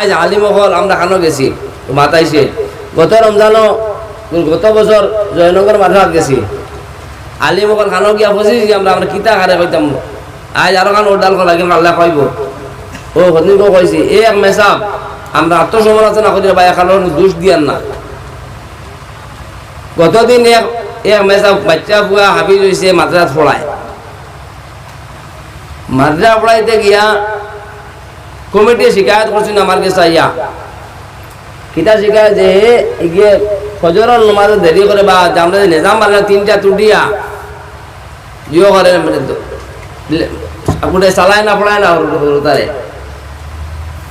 আজ আলিমহল আমরা খানো গেছি, মাতাইছে। গত রমজানও গত বছর জয়নগর মাথাত গেছি। আলিমহল খানো গিয়া ফসিছি আমরা আমরা কিতা খারে কইতাম। আজ আরও খান ওর ডাল কলা কিন্তু আল্লাহ কইব। ও হদিনকে কইছি, এই এক মেসাব আমরা আত্মসমালোচনা করি বা এখানোর দোষ দিয়ান না। গতদিন এক এক মেসাব বাচ্চা ফুয়া হাবিজ হয়েছে মাদ্রাস পড়ায় মাদ্রাস পড়াইতে গিয়া কমিটি শিকায়ত করছেন আমার কাছে আইয়া। কিতা শিকায়ত যে এগিয়ে ফজরের নমাজ দেরি করে বা আমরা যে নিজাম বানালে তিনটা তুটিয়া জিও করে মানে গোটে চালায় না, পড়ায় না তারে।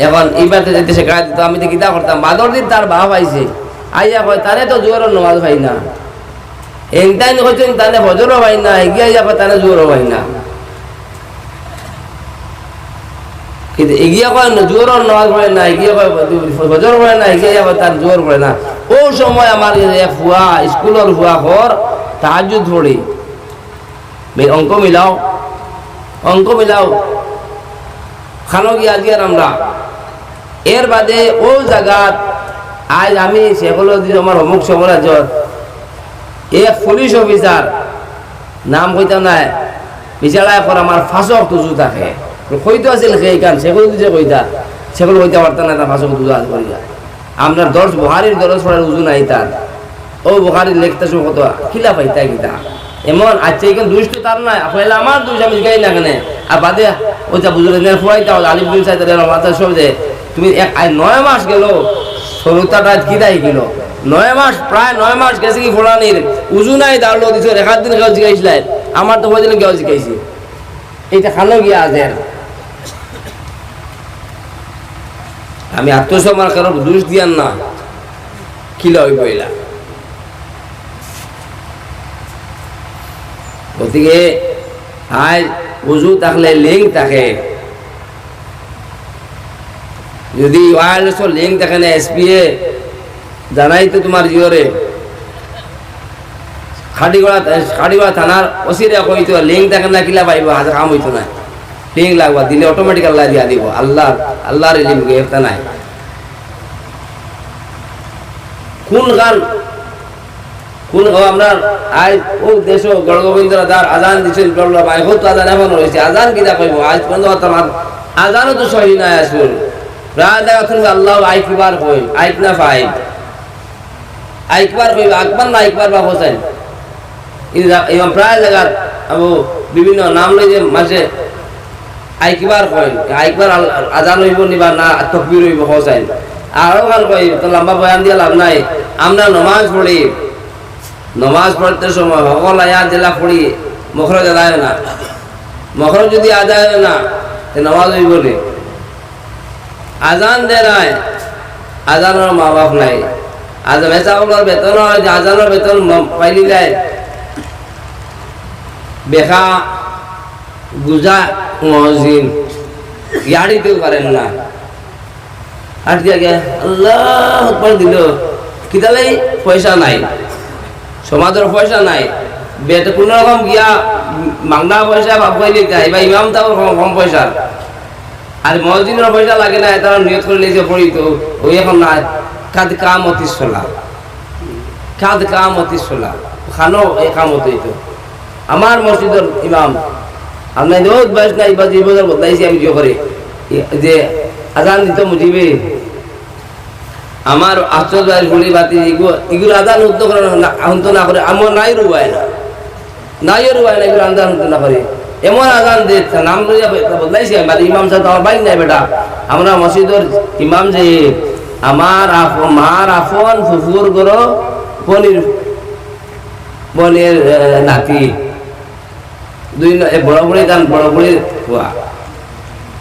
এখন এইবার তো যেতে শিকায়ত দিত আমি তো কিতা করতাম বাদর দিন তার বাপ আইছে। আইয়া কয় তারে তো জোরের নমাজ পাই না। এনটাই হচ্ছেন তানে ফজরও পাই না, এগিয়ে আইয়া কয়, তানে জোরও পাই না। কিন্তু এগিয়ে কয় না, জোর নামাজ পড়ে না, এগিয়ে কয় বজর পড়ে না কয় তার জোর পড়ে না। ও সময় আমার এক ফুয়া স্কুলের ফুয়া ঘর তাহাজুদ পড়ি অঙ্ক মিলাও অঙ্ক মিলাও। খানো গিয়া দিয়ে আমরা। এর বাদে ও জায়গাত আজ আমি সেগুলো দিয়ে আমার অমুক সাম্রাজ্য এক পুলিশ অফিসার নাম কইতাম নাই বিচারা এখন আমার ফাঁসক তুজু থাকে। কইতে আছিল সেই কান সেগুলো দিছে কইতা সেগুলো কইতে পারতাম না, তার ফাঁসক তুজু আছে করিয়া আপনার দশ বহারির দরজ পড়ার উজু নাই তার। ও বহারির লিখতে সময় কত, খিলা পাইতা গীতা এমন আচ্ছা এখানে দুষ তো তার নাই। আপনার আমার দুষ আমি গাই না। কেন আর বাদে ওইটা বুঝলে না ফুয়াইতা আলিম দুই চাইতে মাথা সব যে, তুমি এক নয় মাস গেল সরুতাটা দায় গেল? নয় মাস, প্রায় নয় মাস গেছে কি ফোলানির। উজু নাই দাঁড়লো দিছ একাত দিন কেউ জিজ্ঞাসিলেন আমার তো হয়েছিল কেউ জিজ্ঞাসি এইটা খানো গিয়া আছে আমি আত্মসম্মান কারও দোষ দিয়ান না। কি লইব এলা? গতিকে আজ উজু থাকলে লিঙ্ক থাকে। যদি ওয়ারলেসর লিঙ্ক থাকে না এসপিএ জানাই তো তোমার জিওরে খাটিগড়া খাটিগড়া থানার ওসিরে কইতো লিঙ্ক থাকে না, কিলা পাইব হাজার কাম হইতো না। লিঙ্ক লাগবা দিলে অটোমেটিক আল্লাহ দিয়া দিব আল্লাহ আল্লাহর ইলিম গেফতা নাই কোন গান কোন ও আমরা আজ ও দেশ গড়গোবিন্দ দার আজান দিছেন বলল ভাই হতো আজান এখন হয়েছে আজান কিনা কইব আজ পর্যন্ত তোমার আজানও তো সহি নাই আসুন প্রায় দেখা তুমি আল্লাহ আইকবার কই আইক না ফাই আইকবার কইব আকবার না আইকবার বা হোসেন প্রায় জায়গা আবু বিভিন্ন নাম লই যে মাঝে আইকবার কই আইকবার আজান হইব নিবা না, তকবির হইব হোসেন আরও গান কই তো লম্বা বয়ান দিয়ে লাভ নাই। আমরা নমাজ পড়ি। নমাজ পড়তে সময় সকল আয়াত জেলা পড়ি, মখরজ আদায় না। মখরজ যদি আদায় না, তে নমাজ হইব নি। আজান দে নাই আজানের মা বাপ নাই। আজ মেচাসকলৰ বেতন আজানৰ বেতন পাইলি যায়। বেকা গুজা মহজিন ইয়াড়িতেও পারেন না। আর দিয়া গে আল্লাহ দিল। কিতালাই পয়সা নাই। সমাজের পয়সা নাই। বেতে কোনো রকম গিয়া মাংনা পয়সা ভাব পাইলে যায়, বা ইমাম তাও কম পয়সার আর মসজিদের পয়সা লাগে না, তারা নিয়ত করে নিয়েছে পড়ি তো ওই এখন না কাদ কাম অতি সোলা কাদ কাম অতি সোলা খানো এই কাম অতি আমার মসজিদের ইমাম আপনার বহুত বয়স নাই বা বছর বদলাইছি আমি জিও করে যে আজান দিত মুজিবে। আমার আশ্চর্য গুলি বাতি এগুলো আদান উদ্য করে আহন্ত না করে। আমার নাই রুবায় না। নাই রুবায় না, এগুলো আদান উদ্য না করে। এমন আজান দে নাম বদলাইছি আমি। ইমাম সাহেব আমার বাইক নাই বেটা। আমরা মসজিদের ইমাম যে আমার মার আফন, ফুফুর গরো, পনির পনির নাতি। দুই ন- এ বড় বুড়ি দান বড় বুড়ির খোয়া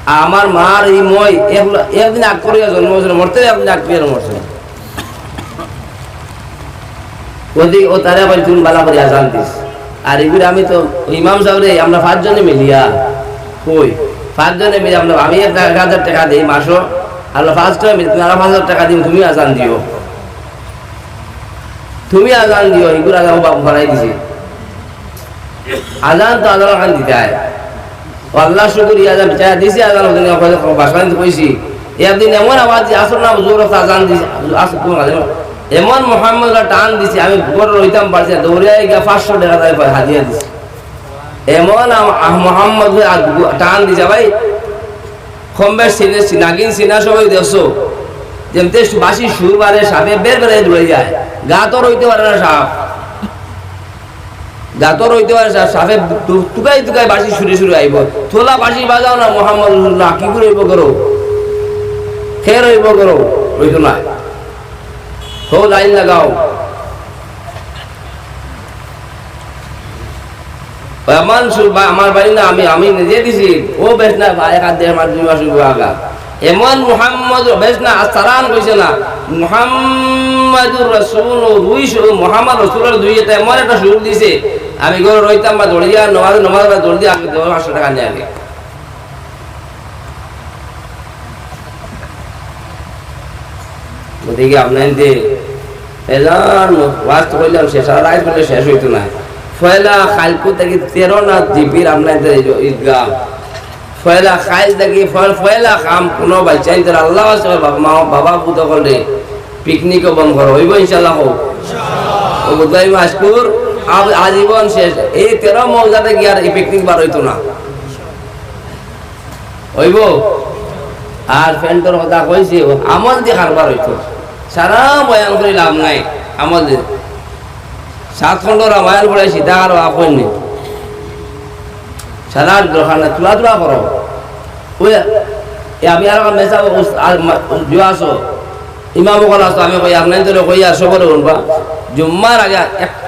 আমার মার এই মই এক- একদিন আগ করিয়া জন্ম হয়েছিল, মরতে একদিন আগ ও তুমি বালা আর আমি তো ইমাম সাহেব আমরা পাঁচজনে মিলিয়া, কই? পাঁচজনে মিলে আমরা আমি এক হাজার টাকা দিই মাসও, আর পাঁচটা মিলে তুমি পাঁচ হাজার টাকা দিও, তুমি আজান দিও। তুমি আজান দিও, এগুলো আজান বাবু ভরাই দিছি। আজান তো আজান খান দিতে হয় আল্লাহ শুকুর আজান চাই দিছি আজান ওখানে বাসা কইছি। একদিন এমন আওয়াজ আসর না জোর আজান দিছে আসর এমন মোহাম্মদ টান দিছে, আমি ঘর রইতাম পারছি দৌড়িয়ে গিয়ে পাঁচশো টাকা তাই হাজিয়া দিছে। এমন মোহাম্মদ টান দিছে, ভাই। কমবে সিনে নাগিন সিনা সবাই দেখছ। যেমতে বাসি সুর মারে সাপে বের বেড়ে দৌড়ে যায়। গা তো রইতে পারে না সাপ। গাতর হইতে পারে, সা- সাপে টু- টুকাই টুকাই বাসি সুরে সুরে আইব। থোলা বাসি বাজাও না মোহাম্মদ রসুল্লাহ কি করে হইব করো? খের হইব করো? হইতো না। হো, লাইন লাগাও। আমার আমার বাড়ি না, আমি আমি নিজে দিছি। ও বেশ না ভাই হাত দেড় মাস, দুই মাস আগা। এমন মুহাম্মদ, বেশ না সারান কইছে না। মুহাম্মাদুর রাসূল দুই মুহাম্মদ রাসূলের দুই, এটা এমন একটা সুর দিছে আমি ঘরে রইতাম বা দৌড়িয়া নমাজ নমাজ বা দৌড় দিয়ে আমি পাঁচশো টাকা নিয়ে আগে ওদিকে আপনার ওয়াজ করলাম শেষ আর রাত বলে শেষ হইতো না। ফয়লা খালকু থেকে তেরো না জিবির আপনার ঈদগাহ? ফয়লা খাইল থেকে ফয়লা খাম কোনো বাচ্চাই তোর আল্লাহ আছে মা বাবা পুত করে পিকনিকও বন্ধ করো হইব ইনশাল্লাহ হোক ও বুধাই মাসকুর আজীবন শেষ। এই তেরো মৌজাতে গিয়ে আর এই পিকনিক বার হইতো না। হইব? আর ফ্যান্টর কথা কইছি, আমল দিয়ে কারবার হইতো? সারা বয়ান করে লাভ নাই, আমল দিয়ে। সাত খণ্ড রামায়ণ পড়ে সীতা আর আপন সারা গ্রহণ তুলা তুলা করো। ওই আমি আর আমার মেসা জুয়া আছো। ইমাম আসতো আমি কই আপনার তো কই, আর সবরে শুনবা। জুম্মার আগে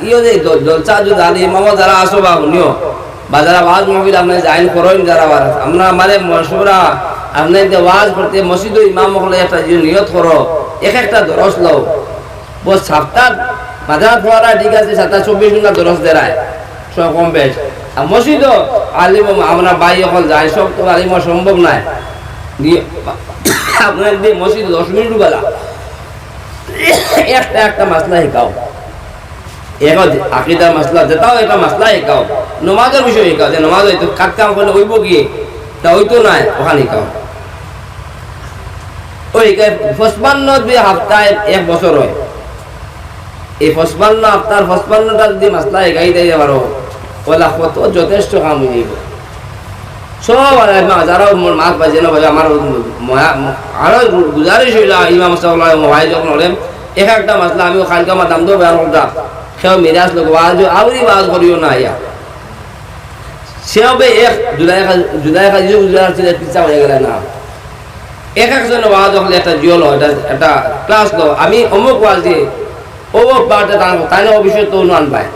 ইয়ে যে জলসা যদি আলি ইমাম যারা আসো বা শুনিও, বা যারা ওয়াজ মহবিল আপনি জাইন করেন যারা আমরা মানে মশুরা আপনি যে ওয়াজ করতে মসজিদ ইমাম হলে একটা যে নিয়ত করো, এক একটা দরস লও। বস সাপ্তাহ মাঝার ফোয়ারা ঠিক আছে, সাতটা চব্বিশ ঘণ্টা দরস দেরায়, সব কম বেশ। আর মসজিদ আলিম, আমরা বাই অকল যাই, সব তো আলিম সম্ভব নাই। আপনার মসজিদ দশ মিনিট বেলা একটা একটা মাসলা শিকাও কাম তা যথেষ্ট কাম সব যারা মাছ গুজারিশ এক একটা মাসলা খালকে আমার দাম দেবো বেয়ান সেও মিরাজ লোক ওয়াজ আউরি ওয়াজ করিও না ইয়া সেও বে এক জুলাই জুলাই খাজি গুজরাট ছিল পিছা হয়ে গেলে না। এক একজন ওয়াজ হলে একটা জিও লো এটা একটা ক্লাস লো। আমি অমুক ওয়াজ দিয়ে অমুক পার্টে তাই অফিসে তো আন পায়।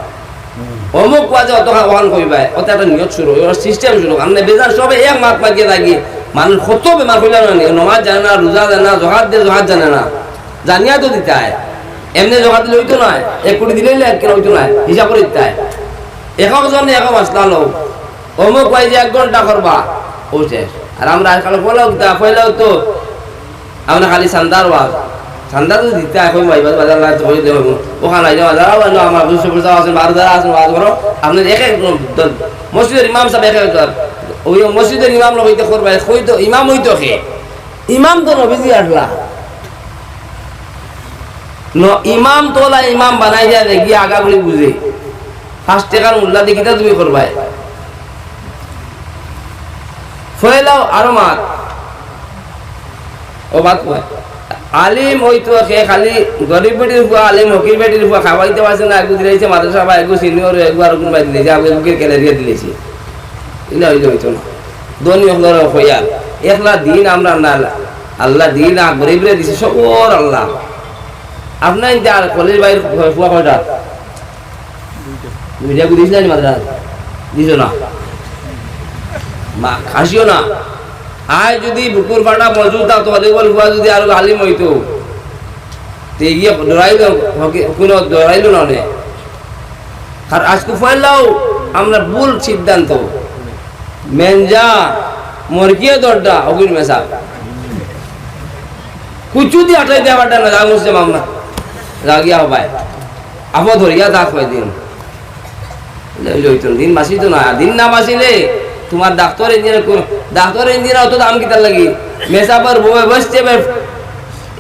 অমুক কাজে অত ওয়ান কইবাই অত একটা নিয়ত শুরু এবার সিস্টেম শুরু মানে বেজার সবে এক মাত মাগিয়ে লাগি মানুষ কত বেমার কইলা না নমাজ জানে না, রোজা জানে না, জহাত দিয়ে জহাত জানে না। জানিয়া তো দিতে হয়। এমনি জহাত দিলে হইতো নয় এক কোটি দিলে এক কেন হইতো নয় হিসাব করে হয় একক জনে এক মাসলা লও অমুক কয় যে এক ঘণ্টা করবা, ও আর আমরা আজকাল পয়লাও দিতে পয়লাও তো। আমরা খালি সান্দার ওয়াজ সান্দা তো দিতে এখন ভাই বাজার লাগে তো করে দেবো। ওখানে আইলে, বাজার আবার আমার দুশো পয়সা আছেন, বারো যারা আছেন ওয়াজ করো আপনার এক এক মসজিদের ইমাম সাহেব এক এক। ওই মসজিদের ইমাম লোক হইতে করবে, হইতো, ইমাম হইতো খে ইমাম তো নবীজি আসলা। ন ইমাম তোলা ইমাম বানাই দিয়া দেখি আগা বলি বুঝে ফার্স্ট টাকার মূল্যা দেখিতা তুমি করবাই ফয়লাও আরও মাত। ও বাত আলিম হইতো সে খালি গরিব বেটির ফুয়া আলিম হকির বেটির ফুয়া খাওয়াইতে পারছে না একগু দিলেছে মাদ্রাসা বা একগু সিনিয়র একগু আর কোনবাই দিলেছে আগে বুকের কেলে দিয়ে দিলেছে ইলা হইলে হইতো না দনি হলার হইয়া একলা দিন আমরা না, আল্লাহ দিন আ গরিবরে দিছে সকর আল্লাহ। আপনার যে আর কলেজ বাইর ফুয়া কয়টা মিডিয়া কু দিস না মাদ্রাসা দিছ না। মা, খাসিও না। আয় যদি বুকুর ফাটা মজুদ থাকতো ভলিবল ফুয়া যদি আরও আলিম হইতো। তে গিয়ে দৌড়াইল কোনো দৌড়াইল না অনেক আর আজকে ফেললাও আমরা ভুল সিদ্ধান্ত। মেনজা, মরকিয়ে দরটা অগুন মেসা। কুচু দিয়ে আটাই দেওয়াটা না মুসলিম আমরা রাগিয়া হবাই আপো ধরিয়া দিন। দিন বাঁচিত না। দিন না বাঁচিলে তোমার ডাক্তার ইঞ্জিনিয়ার ডাক্তার ইঞ্জিনিয়ার অত দাম কিতার লাগি? মেসাবার বউয়ে বসছে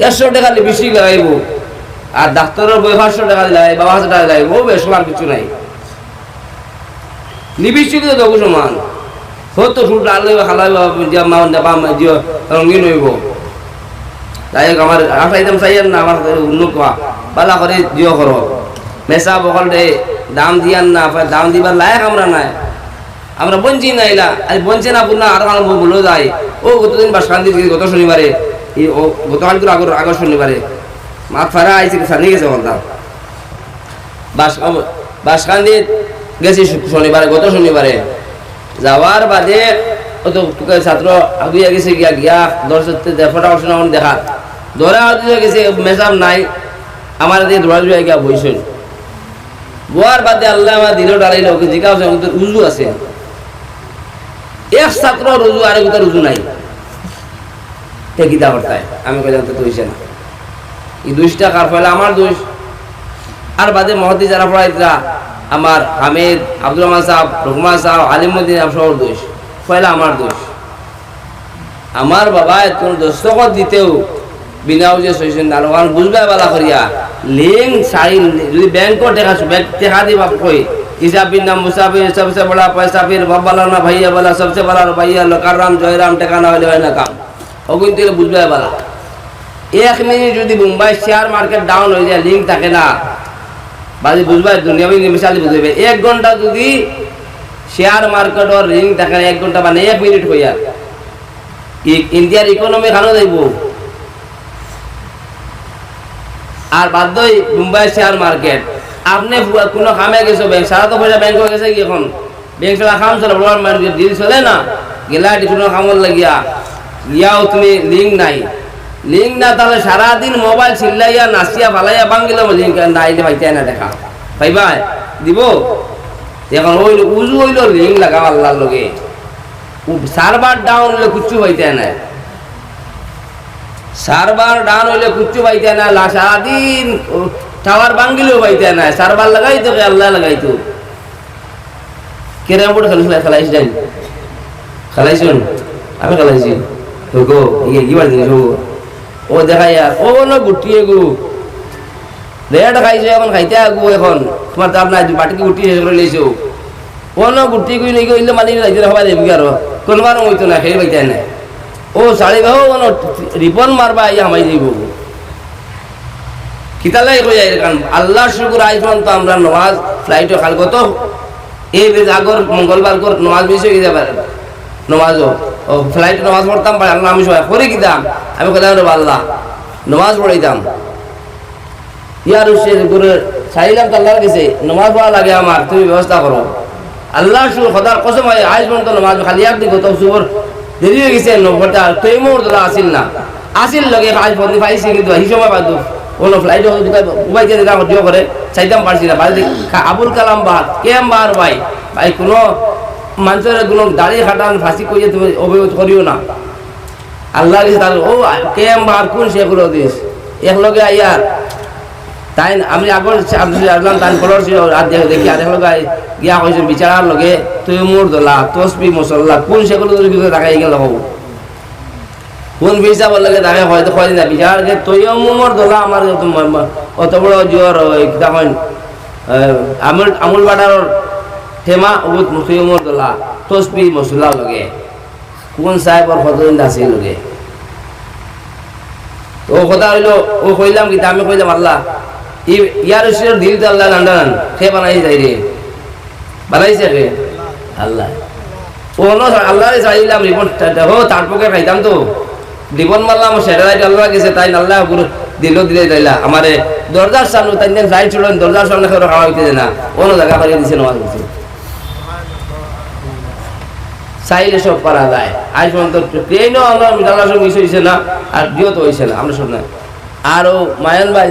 একশো টাকা বেশি লাগাইব। আর ডাক্তারের বই পাঁচশো টাকা লাগাই বা পাঁচশো টাকা লাগাইব বেশ, সমান কিছু নাই। নিবিষ্টিত তবু সমান হত রঙিন হইব। না বকল দে, দাম না দাম আমরা নাই। বঞ্চি নাইলা আজ বঞ্চে না পুনা আর কারণ বলে যায়। ও, গতদিন বাস কান্দি গত শনিবারে এই ও গতকাল আগর আগর শনিবারে মাত ফারা আইছে সানি গেছে বলতাম বাস বাস কান্দি গেছি শনিবারে গত শনিবারে যাওয়ার বাদে ও তো তোকে ছাত্র আগুয়া গেছে গিয়া গিয়া দর্শক দেখা দৌড়া নাই, আমার দিয়ে গিয়া বইছেন বোয়ার বাদে আল্লাহ আমার ওকে জিজ্ঞাসা উজু আছে? এক ছাত্র রুজু রুজু নাই। আমি না। এই কার ফলে আমার দোষ। আর বাদে মহদি যারা পড়াইতরা আমার হামিদ, আব্দুর রহমান সাহেব রহমান সাহেব আলিমুদ্দিন দোষ। ফলে আমার দোষ। আমার বাবা কোন দস্তখত দিতেও যদি এক মিনিট যদি মুম্বাই শেয়ার মার্কেট ডাউন হয়ে যায়, লিঙ্ক থাকে না। বাজি বুঝবে এক ঘণ্টা যদি শেয়ার মার্কেটর লিঙ্ক থাকে এক ঘণ্টা মানে এক মিনিট হইয়া। ইন্ডিয়ার ইকোনমি খানো যাইব। আর বাধ্যই মুম্বাই শেয়ার মার্কেট আপনি কোনো কামে গেছো ব্যাংক সারা তো পয়সা ব্যাংক গেছে কি এখন? ব্যাংক ছাড়া কাম চলে বড় মার্কেট ডিল চলে না? গেলা কোনো কামত লাগিয়া। ইয়াও তুমি লিঙ্ক নাই। লিঙ্ক না তাহলে সারাদিন মোবাইল চিল্লাইয়া, নাচিয়া, ফালাইয়া বাঙ্গিল লিঙ্ক নাই পাইতে না দেখা? পাইবা দিব? এখন ওই উজু হইল লিঙ্ক লাগাও আল্লাহর লগে। সার্ভার ডাউন হলে কুচ্ছু পাইতে না সার্ভার ডাউন হইলে কুচ্ছু পাইতে না সারাদিন টাওয়ার ভাঙ্গিলেও পাইতে না সার্ভার লাগাইতো কে আল্লাহ লাগাইতো কেরাম বোর্ড খেলা খেলাইছ যাই খেলাইছুন আমি খেলাইছি। গো ইয়ে কি বাড়ি গো? ও দেখাই আর ও না গুটিয়ে গো। রেড খাইছো, এখন খাইতে আগু এখন। তোমার তার নাই বাটিকে গুটি শেষ করে লইছো। ও না গুটি কই লই গইলে মানি রাইতে হবা দেবি আর? কোনবার হইতো না, খেয়ে পাইতে না। ও শাড়ি বাহু কোনো রিপন মারবা ইয়া হামাই যাইব কিতালাই কই যাই কারণ আল্লাহ শুকুর আজ পর্যন্ত আমরা নমাজ ফ্লাইটে খাল কত? এই আগর, মঙ্গলবার কর নমাজ মিস হয়ে যাবে নমাজও ও ফ্লাইটে নমাজ পড়তাম পারে, আল্লাহ আমি সবাই করে কিতাম। আমি কোথায় রে আল্লাহ নমাজ পড়াইতাম। ইয়ার সে করে চাইলাম তো আল্লাহর কাছে, নমাজ পড়া লাগে আমার, তুমি ব্যবস্থা করো। আল্লাহ শুকুর, খদার কসম হয় আজ পর্যন্ত নমাজ, খালি একদিন গত সুবর দেরি হয়ে গেছে নব্বরটা তুই দাদা আসিল না। আসিল লগে আজ বন্দি পাইছি কিন্তু এই সময় বাদু কোনো ফ্লাইট দিলাম দিও করে চাইতাম পারছি না। বাড়ি আবুল কালাম বাহার কেম বাহার ভাই? ভাই, কোনো মানুষের কোনো দাঁড়িয়ে খাটান, ফাঁসি করিয়ে তুমি অভিযোগ করিও না। আল্লাহ তার, ও কেম বাহার কোন সে করে দিস একলগে আইয়ার তাই আমি আগর আসলাম তাই ফলর ছিল আর দেখে দেখি আর গিয়া কইছে বিচারার লগে তুই মোর দলা তসবি মশলা কোন সেগুলো তোর ভিতরে দেখাই গেল হব কোন ভিসা বললে তাকে হয়তো কয় না বিচার যে তুইও মোর দলা আমার অত বড় জ্বর তখন আমুল আমুল বাটার থেমা বহুত তুই মোর দলা তসবি মশলা লগে। কোন সাহেবর কতদিন আছে লগে? ও কথা হইল, ও কইলাম কি আমি কইলাম, আল্লাহ ইয়ার ঈশ্বর আল্লাহ সে বানাই যাই রে। বানাইছে রে। আল্লাহ। ও ন আল্লাহ চাইলাম হো, তার পক্ষে খাইতাম তো। রিপন মারলাম আল্লাহ গেছে, তাই আল্লাহ দিল, দিলে দিলা। আমারে দরজার সামনে তাই ফ্লাইট ছিল দরজার সামনে খাওয়া না। জায়গা দিছে, নমাজ করছে চাইলে সব করা যায়। আজ পর্যন্ত ট্রেনও আমরা সব মিস হয়েছে না, আর জিও তো হয়েছে না। আমরা সব না আরও মায়ন ভাই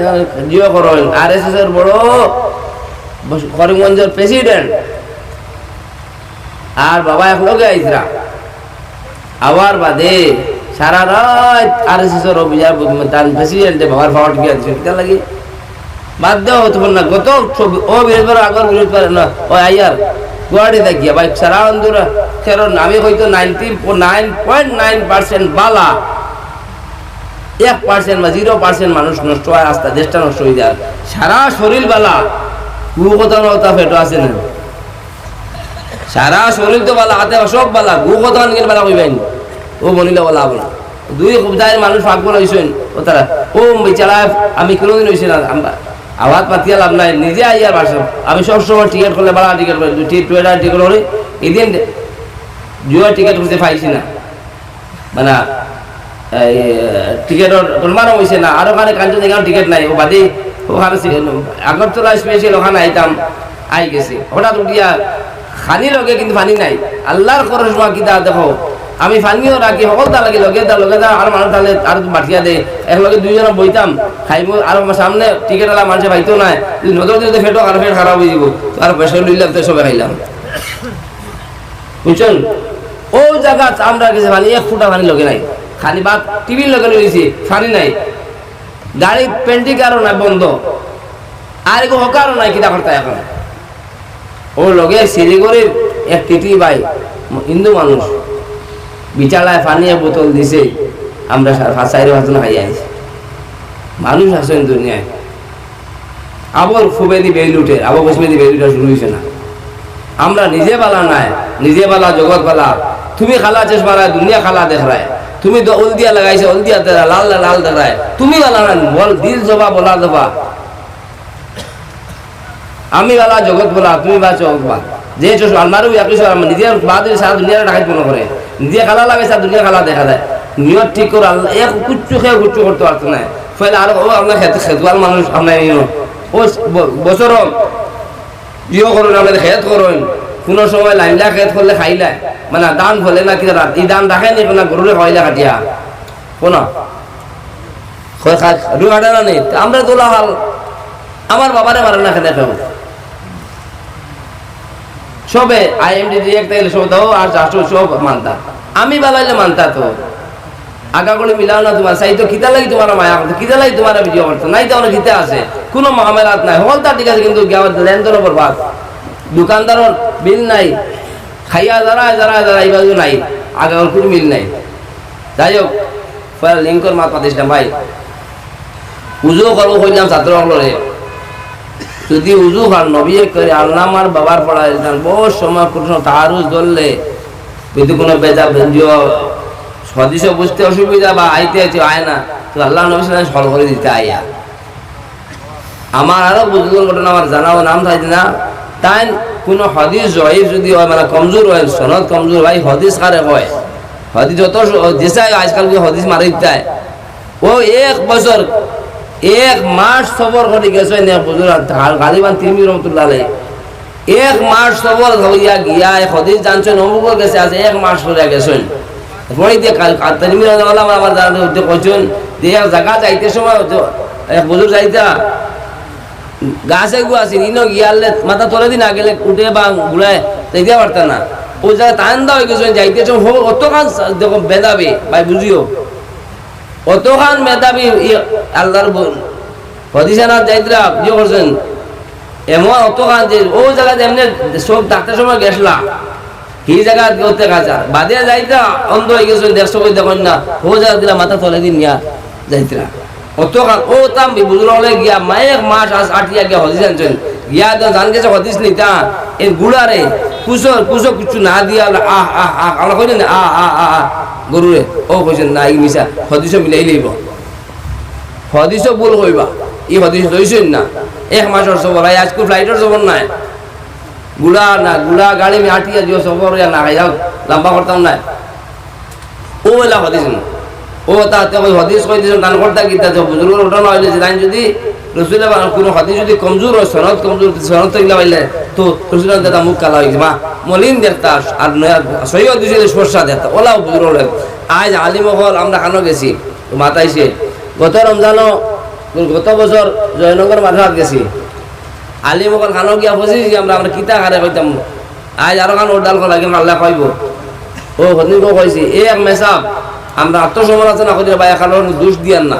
জিও করেন আর এস এস এর বড় করিমগঞ্জের প্রেসিডেন্ট আর বাবা একলগে আইসরা আবার বাদে সারা রাত আর এস এস এর অভিযান তার প্রেসিডেন্টে বাবার পাওয়ার টিকে আছে। কেন লাগি দেওয়া হতে পারে না। গত ও বৃহস্পতি আগর বৃহস্পতি না। ও আইয়ার গুয়াহাটি থাকিয়া ভাই, সারা অন্দুরা কারণ আমি হয়তো ninety nine point nine percent বালা। এক পার্সেন্ট বা জিরো পার্সেন্ট মানুষ নষ্ট হয়, রাস্তা দেশটা নষ্ট হয়ে যায়। সারা শরীর বেলা গু কথা নতা ফেটো আছে না? সারা শরীর তো বালা হাতে সব বালা গু কথা নিয়ে বেলা কইবেন। ও বনিলে বলা বলা দুই খুবদায় মানুষ পাগল হয়েছেন ও তারা, ও বেচারা আমি কোনোদিন হয়েছে না। আমরা আওয়াজ পাতিয়া লাভ নাই। নিজে আইয়ার বাসা, আমি সবসময় টিকিট করলে বাড়া টিকিট করে, দুটি টুয়েটার টিকিট করে, এদিন জুয়া টিকিট করতে পাইছি না। মানে এই টিকেটর তোমারও হয়েছে না আরও ওখানে কাঞ্চন এখানে টিকিট নাই ও বাদে ওখানে আগরতলা স্পেশাল ওখানে আইতাম আই গেছে। হঠাৎ উঠিয়া খানি লগে কিন্তু পানি নাই। আল্লাহর খরচ মা কিতা, দেখো, আমি পানিও রাখি সকল তা লাগে লগে দা লগে দা আর মানুষ তাহলে আর বাঠিয়া দে, একলগে দুইজন বইতাম খাইব আর সামনে টিকিট আলা মানুষে পাইতো না যদি নজর দিতে ফেটো আর ফেট খারাপ হয়ে যাব আর পয়সা লইলাম তো সবে খাইলাম বুঝছেন ও জায়গা আমরা গেছে পানি এক ফুটা পানি লগে নাই। খালি বাদ টিভির লগে লইছি পানি নাই। গাড়ি পেন্টি কারও নাই, বন্ধ। আর এগো হকারও নাই, কিতা করতে এখন? ও লগে শিলিগুড়ির এক টিটি ভাই, হিন্দু মানুষ, বিচালায় পানিয়ে বোতল দিছে, আমরা ফাঁসাইরে ভাষণ খাই আইছি। মানুষ আছেন দুনিয়ায়। আবার ফুবেদি বেল উঠে, আবার বসবেদি বেল উঠা শুরু হয়েছে না। আমরা নিজে বালা নাই, নিজে বালা, জগৎ বালা। তুমি খালা রায় দুনিয়া খালা দেখ রায়। তুমি তো উলদিয়া লাগাইছে উলদিয়া তেরা লাল লাল দেখায় তুমি বালা না, বল, দিল জবা, বলা দবা আমি বালা জগৎ বলা, তুমি বা জগৎ বা যে চোষ আলমারু একই নিজের বাদ সারা দুনিয়ার ডাকাত মনে করে। নিজে খালা লাগে সারা দুনিয়া খালা দেখা যায়। নিয়ত ঠিক করে আল্লাহ এক কুচ্ছু খেয়ে কুচ্ছু করতে পারতো না। ফলে আর, ও আপনার খেতে খেতুয়াল মানুষ আপনার ও বছর ইয়ে করুন আপনাদের খেত করুন। কোনো সময় লাইনলা খেত করলে খাইলা মানে দান ফলে না কিনা রাত এই দান রাখে নি না গরুরে খাইলা কাটিয়া কোন রু না? নেই আমরা তোলা হাল। আমার বাবারে মারে না খেতে খাব সবে আইএমডি একটা এলে সব দাও আর চারশো সব মানতা। আমি বালাইলে মানতা তো। আগা করে মিলাও না তোমার সাই তো খিতা লাগি তোমার মায়া করতো খিতা লাগি তোমার ভিডিও করতো নাই তো অনেক খিতা আছে। কোনো মহামেলাত নাই। হল তার ঠিক আছে, কিন্তু লেনদেনের বরবাদ দোকানদারের বিল নাই। খাইয়া যারা যারা এই বাজু নাই। আগা কোনো মিল নাই। যাই হোক লিঙ্কর মাত পাতিস না ভাই। উজু করব কইলাম ছাত্র হলরে যদি উজু খান নবী করে আল্লামার বাবার পড়ায় বহু সময় কোনো তাহারুজ ধরলে, যদি কোনো বেজা ভেঞ্জিও সদৃশ বুঝতে অসুবিধা বা আইতে আইতে আয় না, তো আল্লাহ নবী সাল্লাম সল করে দিতে আইয়া আমার আরও বুজুর্গ ঘটনা আমার জানাও, নাম থাকছে না। তাই কোনো হদিস জয়ীফ যদি হয় মানে কমজোর হয়, সনদ কমজোর হয় হদিস কারে হয় হদিস যত যেসাই আজকাল হদিস মারি দেয় ও এক বছর, এক মাস সবর করে গেছে গালিবান তিরমি রহমতুল্লাহ এক মাস সবর হইয়া গিয়া হদিস জানছেন অমুক গেছে, আজ এক মাস করে গেছেন। পরে দিয়ে তিরমি রহমতুল্লাহ আমার জানতে কইছেন, যে এক জায়গা যাইতে সময় এক বুজুর যাইতা গাছে গু আছে ইনো গিয়ালে মাথা তোলে দিন আগেলে উঠে বা ঘুরায় যাইতে পারতাম না। ওই জায়গায় টান হয়ে গেছে যাইতে হোক অতখান দেখো বেদাবে, ভাই বুঝিও অতখান মেধাবী আল্লাহর হদিসানা যাইতরা ইয়ে করছেন এমন অতখান যে, ও জায়গাতে এমনি সব ডাক্তার সময় গেছলা। সেই জায়গা করতে কাজা বাদে যাইতা অন্ধ হয়ে গেছেন দেড়শো করে দেখুন না। ও জায়গা দিলা মাথা তলে দিন নিয়া যাইতরা অতখান ও তাম হলে গিয়া মায়ের মাস আস আটিয়া গিয়া হদিস আনছেন। গিয়া তো জান গেছে, হদিস নিতা এই গুড়ারে কুসো কুসো কিছু না দিয়া আহ আহ আহ। আমরা কই না আহ আহ আহ। গরুরে, ও, কইছেন, না ই মিশা হদিস মিলাই লইব। হদিস ভুল কইবা। ই হদিস লইছেন না। এক মাসের সবর আই আজকে ফ্লাইটের সবর নাই। গুড়া না গুড়া গাড়ি আমি আটিয়া দিও সবর না খাই যাও লম্বা করতাম না ও, এলা হদিস না। ও তাতে ওই হদিস কই দিয়েছেন দান করতে গীতা যে বুজুর্গ ওটা না হইলে যে যদি রসুল কোনো হদিস যদি কমজোর হয়, সনদ কমজোর, সনদ তো পাইলে তো রসুল দাদা মুখ কালা হয়েছে মা, মলিন দেখতা আর সৈয়দ দিয়েছিল সরষা দেখতা ওলাও বুজুর্গ আজ আলিমহল আমরা খানো গেছি, মাতাইছে। গত রমজানও, গত বছর জয়নগর মাথাত গেছি। আলিমহল খানো গিয়া বসেছি আমরা আমরা কিতা খারে কইতাম। আজ আরও খান ওর ডাল লাগে আল্লাহ কইব। ও হদিন কইছি, এ এক মেসাব আমরা আত্মসমালোচনা করি বা এখানোর দোষ দিয়ান না।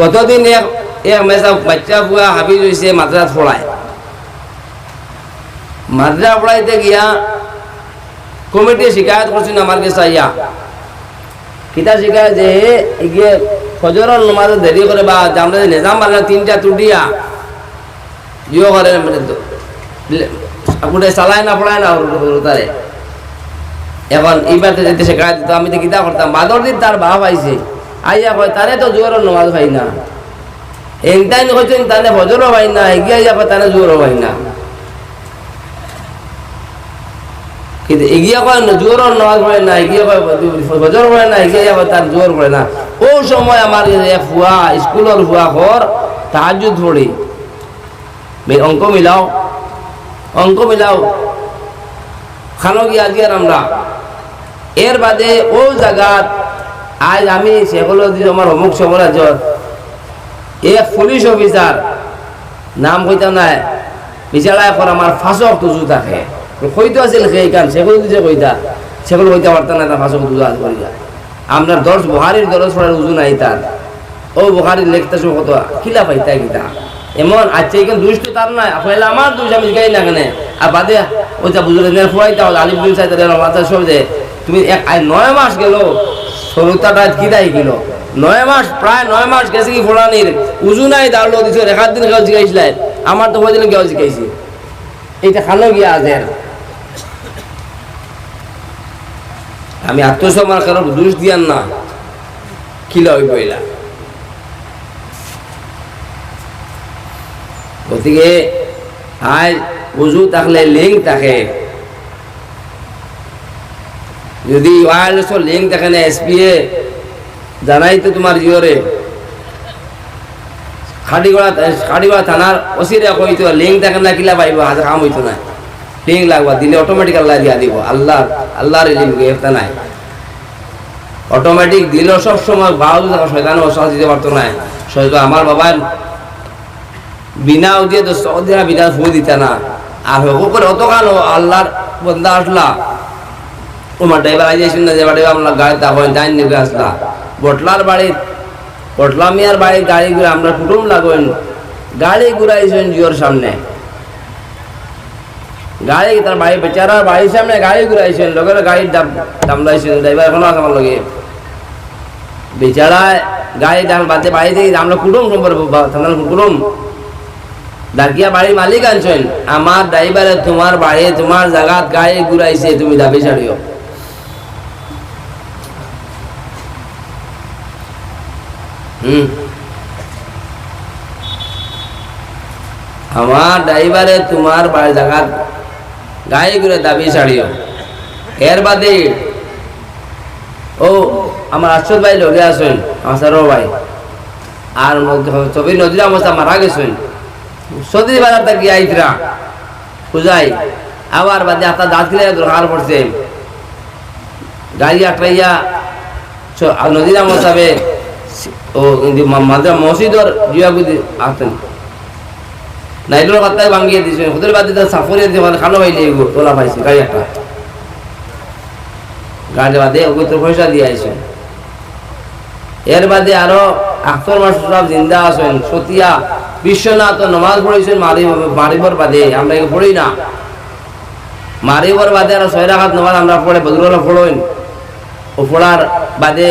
গতদিন এক এক মেসা বাচ্চা ফুয়া হাবিজ হয়েছে মাদ্রাস পড়ায়। মাদ্রাস পড়াইতে গিয়া কমিটি শিকায়ত করছেন আমার কাছে আইয়া। কিতা শিকায় যে এগিয়ে ফজরের নমাজ দেরি করে বা আমরা যে নিজাম বানালে তিনটা তুটিয়া ইয়ে করে গোটে চালায় না, পড়ায় না তারে। এখন এইবার তো যেতে শেখা দিত, আমি তো কিতা করতাম। বাদর দিন তার বাপ আইছে। আইয়া কয়, তারে তো জোরের নমাজ পাই না। এনটাই কইছেন তানে ফজরও পাই না, এগিয়ে আইয়া কয় তানে পাই না। কিন্তু এগিয়ে কয় না জোরও নমাজ পড়ে না, এগিয়ে কয়, ফজর পড়ে না, এগিয়ে কয়, তার জোর পড়ে না। ও সময় আমার এক ফুয়া, স্কুলের ফুয়া ঘর তাহাজুদ পড়ি। অঙ্ক মিলাও। অঙ্ক মিলাও। খানো গিয়া গিয়ার আমরা? এর বাদে ও জায়গাত আজ আমি সেগুলো দিয়ে আমার অমুক সমাজ এক পুলিশ অফিসার, নাম কইতাম না বিচারা এখন আমার ফাঁসক তুজু থাকে। কইতে আছিল সেই কান সেগুলো দিছে কইতা, সেগুলো কইতে পারতাম না ফাঁসক তুজু আছে করিয়া। আপনার দশ বহারির দরজ পড়ার উজু নাই তার। ও বহারির লেখতে সময় কত, খিলা পাইতা গীতা এমন আচ্ছা এখানে দুষ্ট তার নাই আপনার আমার দুষ আমি গাই না কেন আর বাদে ওইটা বুঝলে ফুয়াইতা হল আলিম দুই চাইতে মাথা সব যে তুমি নয় মাস গেল, সরুতাটা কি দায় গেল। নয় মাস, প্রায় নয় মাস গেছে কি ফোড়ানির উজু নাই দাঁড়লো দিছ একার দিন কেউ জিজ্ঞাসিলেন আমার তো কদিন কেউ জিজ্ঞাসি এইটা খানো গিয়া আছে আমি আত্মসম্মান কারও দোষ দিয়ান না। কিলা হইব এলা গতিকে, আজ উজু থাকলে লিঙ্ক থাকে। যদি ওয়ারলেসর লিঙ্ক থাকে না এসপিএ জানাই তো তোমার জিওরে। খাটিগড়া খাটিগড়া থানার ওসিরে লিঙ্ক না, কিলা পাইব কাম হইতো না। লিঙ্ক লাগবা, দিলে অটোমেটিক আল্লাহ দিয়া দিব। আল্লাহ, আল্লাহর লিঙ্ক নাই। অটোমেটিক দিল সব সময় বাউ থাকা শয়তান অসাহ দিতে পারতো না। শয়তান আমার বাবা বিনা দিয়ে তো সৌদিনা বিনা ফুয়ে দিতে না। আর হকু করে অত কালো আল্লাহর বন্দা আসলা। তোমার ড্রাইভার আই যাইছেন না যে বাড়ি আমরা গাড়ি তা হয় যাই নিবে আসলা। বটলার বাড়ি বটলা মিয়ার বাড়ির গাড়ি ঘুরে আমরা কুটুম লাগবেন গাড়ি ঘুরাইছেন জিওর সামনে। গাড়ি তার বাড়ি বেচারার বাড়ির সামনে গাড়ি ঘুরাইছেন, লোকের গাড়ির দাম দাম লাইছেন ড্রাইভার এখনও আছে আমার লগে বেচারায় গাড়ি দাম বাদে বাড়ি থেকে আমরা কুটুম সম্পর্ক কুটুম। ডাকিয়া বাড়ির মালিক আনছেন, আমার ড্রাইভারে তোমার বাড়ি, তোমার জায়গা গায়ে ঘুরাইছে, তুমি দাবি ছাড়িও। আমার ড্রাইভারে তোমার বাড়ি জায়গা গায়ে করে দাবি ছাড়িও। এর বাদে, ও, আমার আশ্চর্য ভাই লগে আসেন আমার সারো ভাই। আর ছবি নদীর অবস্থা মারা গেছেন। সদি বাজার থেকে আইতরা খুঁজাই আবার বাদে আপনার দাঁত গিলে দরকার পড়ছে গাড়ি আর নদীর আমার ওদের বাদে এগুলো ওগুলো পয়সা দিয়ে জিন্দা আছেন সতিয়া বিশ্বনাথ নমাজ পড়েছেন মারি মারিবর বাদে আমরা একে পড়ি না মারিবর বাদে আর ছয় রাখাত নমাজ আমরা পড়ে বদরুল্লাহ পড়েন ও পড়ার বাদে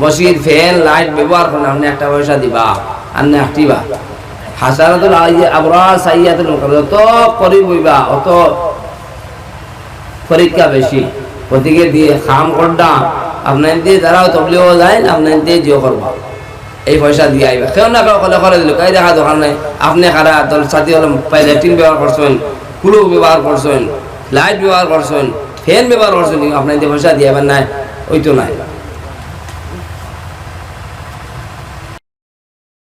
মসজিদ ফ্যান, লাইট ব্যবহার করেন আপনি একটা পয়সা দিবা, আর না একটিবা হাসানাতুল আবরার সাইয়াতুল যত অত পরীক্ষা বেশি। গতিকে দিয়ে খাম করডা, আপনার দিয়ে যারাও তবলিও যায় আপনার দিয়ে জিও করবা। এই পয়সা দিয়ে আইবা। কেউ না কেউ কলে করে দিল, কাই দেখা দোকান নাই। আপনি খারা দল সাথী হল পাই ল্যাট্রিন ব্যবহার করছেন, কুলু ব্যবহার করছেন, লাইট ব্যবহার করছেন, ফ্যান ব্যবহার করছেন আপনার দিয়ে পয়সা দিয়ে আবার নাই ওই তো নাই।